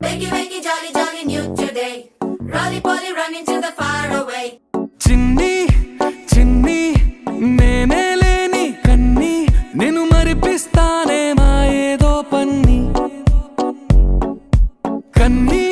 Wakey, wakey, jolly, jolly, new today. Rolly poly, running to the far away. చిన్ని చిన్ని నేనే లేని కన్ని నేను మరిపిస్తానే మా ఏదో పన్ని కన్ని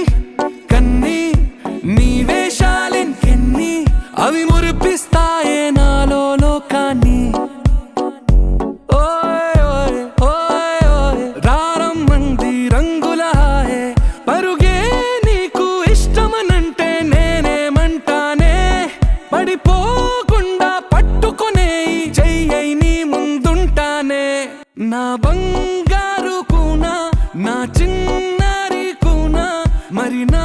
నా బంగారు కూనా నా చిన్నారి కూనా మరి నా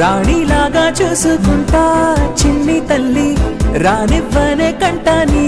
రాణిలాగా చూసుకుంటా చిన్ని తల్లి రానివ్వనే నీ